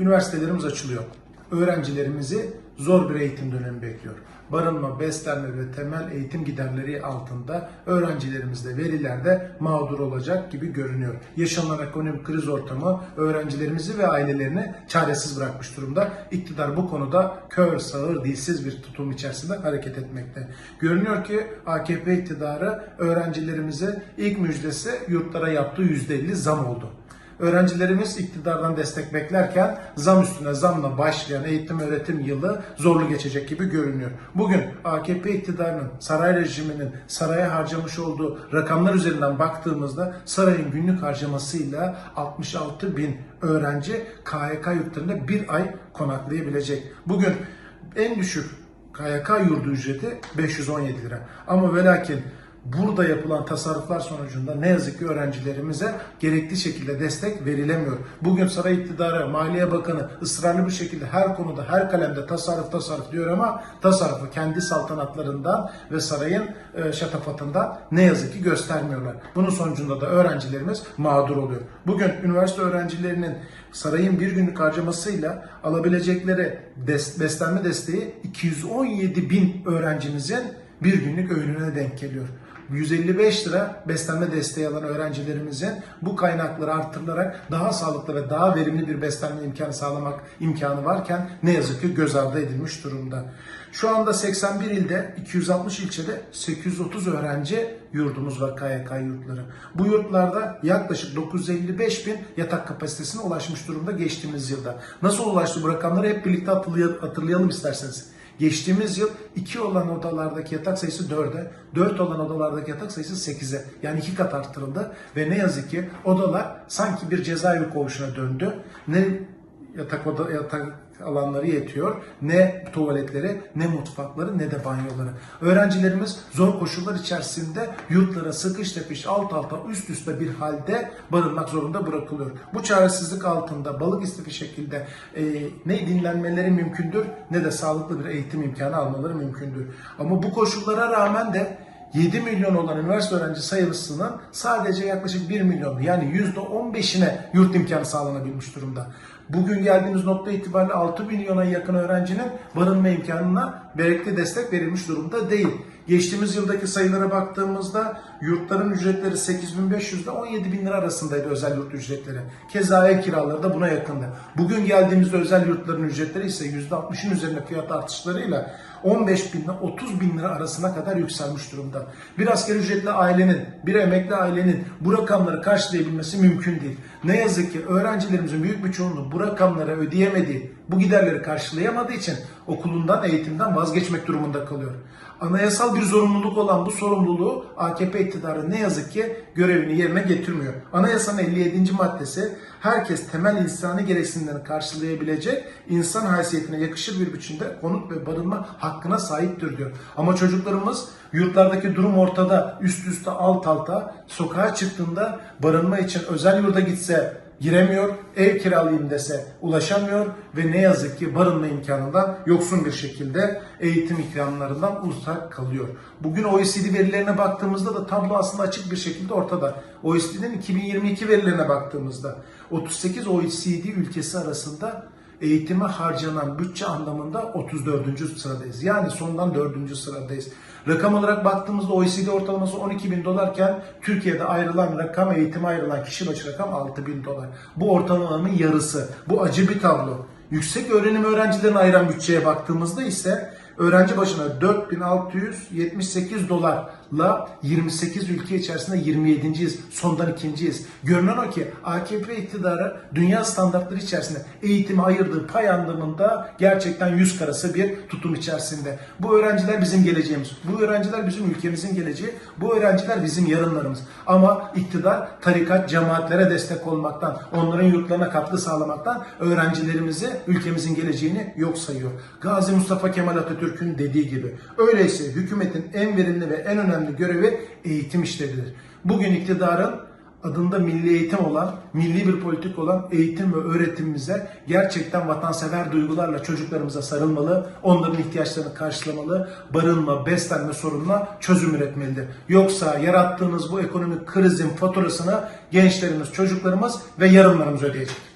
Üniversitelerimiz açılıyor. Öğrencilerimizi zor bir eğitim dönemi bekliyor. Barınma, beslenme ve temel eğitim giderleri altında öğrencilerimiz de veliler de mağdur olacak gibi görünüyor. Yaşanan ekonomik kriz ortamı öğrencilerimizi ve ailelerini çaresiz bırakmış durumda. İktidar bu konuda kör, sağır, dilsiz bir tutum içerisinde hareket etmekte. Görünüyor ki AKP iktidarı öğrencilerimize ilk müjdesi yurtlara yaptığı %50 zam oldu. Öğrencilerimiz iktidardan destek beklerken zam üstüne zamla başlayan eğitim öğretim yılı zorlu geçecek gibi görünüyor. Bugün AKP iktidarının, saray rejiminin saraya harcamış olduğu rakamlar üzerinden baktığımızda sarayın günlük harcamasıyla 66 bin öğrenci KYK yurtlarında bir ay konaklayabilecek. Bugün en düşük KYK yurdu ücreti 517 lira. Ama ve lakin burada yapılan tasarruflar sonucunda ne yazık ki öğrencilerimize gerekli şekilde destek verilemiyor. Bugün saray iktidarı, Maliye Bakanı ısrarlı bir şekilde her konuda, her kalemde tasarruf tasarruf diyor ama tasarrufu kendi saltanatlarından ve sarayın e, şatafatından ne yazık ki göstermiyorlar. Bunun sonucunda da öğrencilerimiz mağdur oluyor. Bugün üniversite öğrencilerinin sarayın bir günlük harcamasıyla alabilecekleri des- beslenme desteği 217 bin öğrencimizin bir günlük öğününe denk geliyor. 155 lira beslenme desteği alan öğrencilerimizin bu kaynakları artırılarak daha sağlıklı ve daha verimli bir beslenme imkanı sağlamak imkanı varken ne yazık ki göz ardı edilmiş durumda. Şu anda 81 ilde 260 ilçede 830 öğrenci yurdumuz var KYK yurtları. Bu yurtlarda yaklaşık 955 bin yatak kapasitesine ulaşmış durumda geçtiğimiz yılda. Nasıl ulaştı bu rakamları hep birlikte hatırlay- hatırlayalım isterseniz. Geçtiğimiz yıl 2 olan odalardaki yatak sayısı 4'e, 4 olan odalardaki yatak sayısı 8'e. Yani iki kat arttırıldı ve ne yazık ki odalar sanki bir cezaevi koğuşuna döndü. Ne yatak oda yatak alanları yetiyor, ne tuvaletleri, ne mutfakları, ne de banyoları. Öğrencilerimiz zor koşullar içerisinde yurtlara sıkış tepiş, alt alta, üst üste bir halde barınmak zorunda bırakılıyor. Bu çaresizlik altında balık istifi şekilde e, ne dinlenmeleri mümkündür ne de sağlıklı bir eğitim imkanı almaları mümkündür. Ama bu koşullara rağmen de 7 milyon olan üniversite öğrenci sayısının sadece yaklaşık 1 milyon yani %15'ine yurt imkanı sağlanabilmiş durumda. Bugün geldiğimiz nokta itibariyle 6 milyona yakın öğrencinin barınma imkanına gerekli destek verilmiş durumda değil. Geçtiğimiz yıldaki sayılara baktığımızda yurtların ücretleri 8500 ile 17 bin lira arasındaydı özel yurt ücretleri. Keza ev kiraları da buna yakındı. Bugün geldiğimizde özel yurtların ücretleri ise %60'ın üzerinde fiyat artışlarıyla 15 bin ile 30 bin lira arasına kadar yükselmiş durumda. Bir asgari ücretli ailenin, bir emekli ailenin bu rakamları karşılayabilmesi mümkün değil. Ne yazık ki öğrencilerimizin büyük bir çoğunluğu bu rakamları ödeyemediği, bu giderleri karşılayamadığı için okulundan, eğitimden vazgeçmek durumunda kalıyor. Anayasal bir zorunluluk olan bu sorumluluğu AKP iktidarı ne yazık ki görevini yerine getirmiyor. Anayasanın 57. maddesi herkes temel insani gereksinimlerini karşılayabilecek insan haysiyetine yakışır bir biçimde konut ve barınma hakkına sahiptir diyor. Ama çocuklarımız yurtlardaki durum ortada, üst üste alt alta, sokağa çıktığında barınma için özel yurda gitse giremiyor, ev kiralayayım dese ulaşamıyor ve ne yazık ki barınma imkanından yoksun bir şekilde eğitim imkanlarından uzak kalıyor. Bugün OECD verilerine baktığımızda da tablo aslında açık bir şekilde ortada. OECD'nin 2022 verilerine baktığımızda 38 OECD ülkesi arasında eğitime harcanan bütçe anlamında 34. sıradayız. Yani sondan 4. sıradayız. Rakam olarak baktığımızda OECD ortalaması 12 bin dolarken Türkiye'de ayrılan rakam, eğitime ayrılan kişi başı rakam 6 bin dolar. Bu ortalamanın yarısı. Bu acı bir tablo. Yüksek öğrenim öğrencilerine ayıran bütçeye baktığımızda ise öğrenci başına 4678 dolarla 28 ülke içerisinde 27.yiz. Sondan ikinciyiz. Görünen o ki AKP iktidarı dünya standartları içerisinde eğitime ayırdığı pay anlamında gerçekten yüz karası bir tutum içerisinde. Bu öğrenciler bizim geleceğimiz. Bu öğrenciler bizim ülkemizin geleceği. Bu öğrenciler bizim yarınlarımız. Ama iktidar tarikat cemaatlere destek olmaktan, onların yurtlarına katkı sağlamaktan öğrencilerimizi, ülkemizin geleceğini yok sayıyor. Gazi Mustafa Kemal Atatürk'ün dediği gibi. Öyleyse hükümetin en verimli ve en önemli görevi eğitim işleridir. Bugün iktidarın adında milli eğitim olan, milli bir politik olan eğitim ve öğretimimize gerçekten vatansever duygularla çocuklarımıza sarılmalı, onların ihtiyaçlarını karşılamalı, barınma, beslenme sorununa çözüm üretmelidir. Yoksa yarattığınız bu ekonomik krizin faturasını gençlerimiz, çocuklarımız ve yarınlarımız ödeyecek.